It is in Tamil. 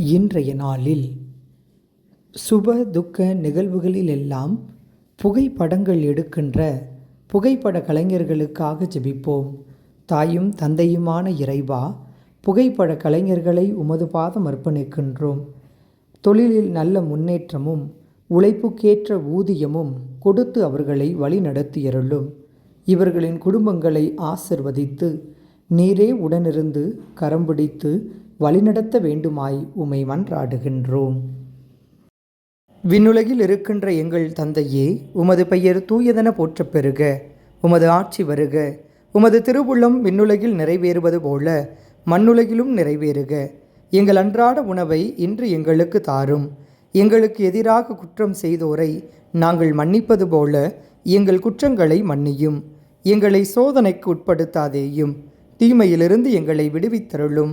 இன்றைய நாளில் சுப துக்க நிகழ்வுகளிலெல்லாம் புகைப்படங்கள் எடுக்கின்ற புகைப்பட கலைஞர்களுக்காக ஜெபிப்போம். தாயும் தந்தையுமான இறைவா புகைப்பட கலைஞர்களை உமது பாதம் அர்ப்பணிக்கின்றோம். தொழிலில் நல்ல முன்னேற்றமும் உழைப்புக்கேற்ற ஊதியமும் கொடுத்து அவர்களை வழிநடத்தியருளும். இவர்களின் குடும்பங்களை ஆசிர்வதித்து நீரே உடனிருந்து கரம் பிடித்து வழிநடத்த வேண்டுமாய் உமை மன்றாடுகின்றோம் விண்ணுலகில் இருக்கின்ற எங்கள் தந்தையே உமது பெயர் தூயதென போற்றப் பெறுக உமது ஆட்சி வருக உமது திருவுள்ளம் விண்ணுலகில் நிறைவேறுவது போல மண்ணுலகிலும் நிறைவேறுக. எங்கள் அன்றாட உணவை இன்று எங்களுக்கு தாரும் எங்களுக்கு எதிராக குற்றம் செய்தோரை நாங்கள் மன்னிப்பது போல எங்கள் குற்றங்களை மன்னியும் எங்களை சோதனைக்கு உட்படுத்தாதேயும் தீமையிலிருந்து எங்களை விடுவித்தருளும்.